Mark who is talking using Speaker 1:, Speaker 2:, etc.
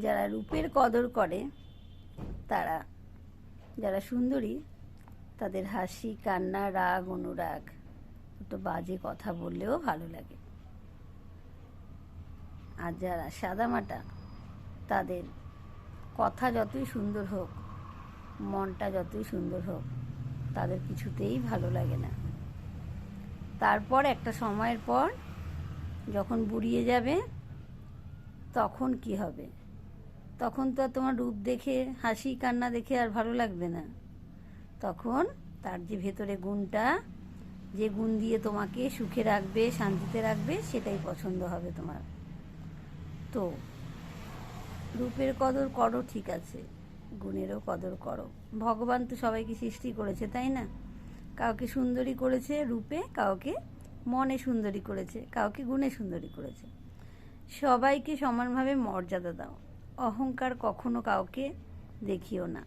Speaker 1: যারা রূপের কদর করে, তারা, যারা সুন্দরী, তাদের হাসি, কান্না, রাগ, অনুরাগ একটু বাজে কথা বললেও ভালো লাগে। আর যারা সাদামাটা, তাদের কথা যতই সুন্দর হোক, মনটা যতই সুন্দর হোক, তাদের কিছুতেই ভালো লাগে না। তারপর একটা সময়ের পর যখন বুড়িয়ে যাবে, তখন কি হবে? তখন তো আর তোমার রূপ দেখে, হাসি, কান্না দেখে আর ভালো লাগবে না। তখন তার যে ভেতরে গুণটা, যে গুণ দিয়ে তোমাকে সুখে রাখবে, শান্তিতে রাখবে, সেটাই পছন্দ হবে তোমার। তো, রূপের কদর করো, ঠিক আছে। গুণেরও কদর করো। ভগবান তো সবাইকে সৃষ্টি করেছে, তাই না? কাউকে সুন্দরী করেছে রূপে, কাউকে মনে সুন্দরী করেছে, কাউকে গুণে সুন্দরী করেছে। সবাইকে সমানভাবে মর্যাদা দাও। অহংকার কখনো কাউকে দেখিও না।